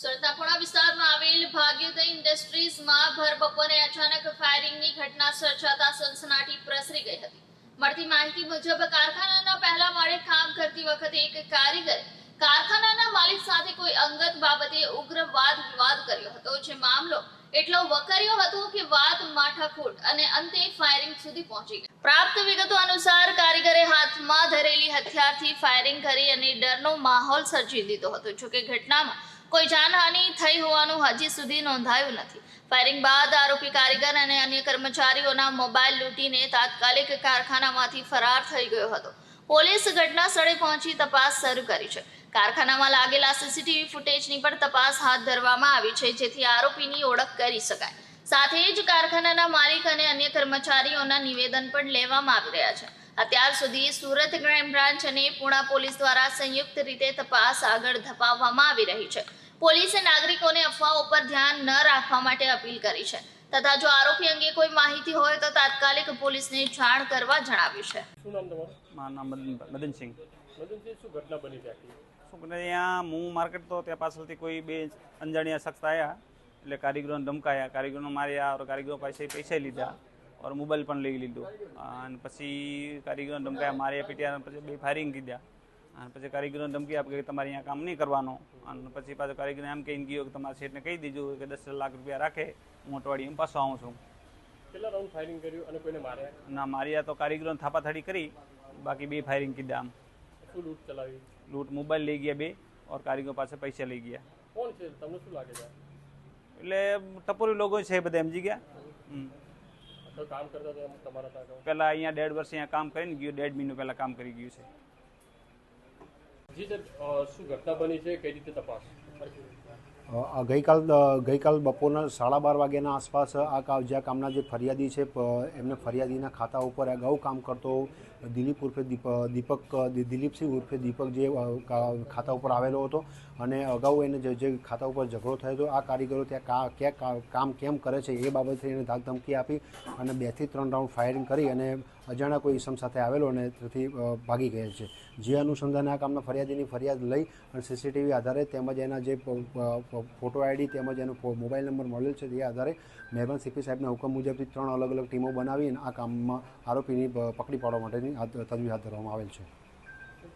સરતાપુરા વિસ્તારમાં આવેલ ભાગ્યોદય ઇન્ડસ્ટ્રીઝમાં ભર બપોરે અચાનક ફાયરિંગની ઘટના સર્જાતા સનસનાટી પ્રસરી ગઈ હતી. મળતી માહિતી મુજબ કારખાનાના પહેલા માળે કામ કરતી વખતે એક કારીગર કારખાનાના માલિક સાથે કોઈ અંગત બાબતે ઉગ્ર વાદ વિવાદ કર્યો હતો, જે મામલો એટલો વકર્યો હતો કે વાત માથાકૂટ અને અંતે ફાયરિંગ સુધી પહોંચી ગઈ. પ્રાપ્ત વિગતો અનુસાર કારીગરે હાથમાં ધરેલી હથિયારથી ફાયરિંગ કરી અને ડરનો માહોલ સર્જી દીધો હતો. જોકે ઘટનામાં કોઈ જાનહાનિ થઈ હોવાનું હજી સુધી નોંધાયું નથી. ફાયરિંગ બાદ આરોપી કારીગર અને અન્ય કર્મચારીઓના મોબાઈલ લૂંટીને તાત્કાલિક કારખાનામાંથી ફરાર થઈ ગયો હતો. પોલીસ ઘટના સ્થળે પહોંચી તપાસ શરૂ કરી છે. કારખાનામાં લાગેલા સીસીટીવી ફૂટેજની પણ તપાસ હાથ ધરવામાં આવી છે, જેથી આરોપીની ઓળખ કરી શકાય. સાથે જ કારખાનાના માલિક અને અન્ય કર્મચારીઓના નિવેદન પણ લેવામાં આવી રહ્યા છે. અત્યાર સુધી સુરત ક્રાઇમ બ્રાન્ચ અને પુણા પોલીસ દ્વારા સંયુક્ત રીતે તપાસ આગળ ધપાવવામાં આવી રહી છે. પોલીસે નાગરિકોને અફવાઓ પર ધ્યાન ન રાખવા માટે અપીલ કરી છે. તથા જો આરોપી અંગે કોઈ માહિતી હોય તો તાત્કાલિક પોલીસને જાણ કરવા જણાવ્યું છે. શું નામ તમારું? મારું નામ મદનસિંહ મદનસિંહ શું ઘટના બની આખી? શું કરે અહીંયા હું માર્કેટ તો ત્યાં પાછળથી કોઈ બે અંજાણ્યા શખ્સ આવ્યા એટલે કારીગરોને ધમકાયા કારીગરોને માર્યા ઓર કારીગરો પાસે પૈસા લીધા ઓર મોબાઈલ પણ લઈ લીધો અને પછી કારીગરોને ધમકાયા માર્યા પીટ્યા પછી બે ફાયરિંગ કીધા અને પછી કારીગરોને ધમકી આપી કે તમારે અહીંયા કામ નહીં કરવાનો અને પછી પાછો કારીગરને એમ કહીને ગયો કે તમારા શેઠને કહી દીજો કે દસ લાખ રૂપિયા રાખે હું અઠવાડિયે એમ પાછો આવું છું કેટલા રાઉન્ડ ફાયરિંગ કર્યું અને કોઈને માર્યા ના માર્યા તો કારીગરોને થાપાથાડી કરી બાકી બે ફાયરિંગ કીધા આમ શું લૂંટ ચલાવી લૂંટ મોબાઈલ લઈ ગયા બે ઓર કારીગર પાસે પૈસા લઈ ગયા કોણ છે તમને શું લાગે છે એટલે ટપોરી લોકો છે બધા સમજી ગયા. પહેલા અહીંયા દેઢ વર્ષ અહીંયા કામ કરીને ગયું દેઢ મહિનો પહેલા કામ કરી ગયું છે. જી સર શું ઘટના બની છે? કઈ રીતે તપાસ? ગઈકાલ ગઈકાલ બપોરના સાડા બાર વાગ્યાના આસપાસ આ કાવજા કામના જે ફરિયાદી છે એમને ફરિયાદીના ખાતા ઉપર અગાઉ કામ કરતો દિલીપ ઉર્ફે દીપ દીપક દિલીપસિંહ ઉર્ફે દીપક જે ખાતા ઉપર આવેલો હતો અને અગાઉ એને જે જે ખાતા ઉપર ઝઘડો થયો હતો, આ કારીગરો ત્યાં ક્યાં કામ કેમ કરે છે એ બાબતે એને ધાક ધમકી આપી અને બેથી ત્રણ રાઉન્ડ ફાયરિંગ કરી અને અજાણ્યા કોઈ ઈસમ સાથે આવેલો અને તેથી ભાગી ગયા છે. જે અનુસંધાને આ કામના ફરિયાદીની ફરિયાદ લઈ અને સીસીટીવી આધારે તેમજ એના જે ફોટો આઈડી તેમજ એનો મોબાઈલ નંબર મળેલ છે તે આધારે મહેરબાન સીપી સાહેબના હુકમ મુજબથી ત્રણ અલગ અલગ ટીમો બનાવી અને આ કામમાં આરોપીની પકડી પાડવા માટેની તજવીજ હાથ ધરવામાં આવેલ છે.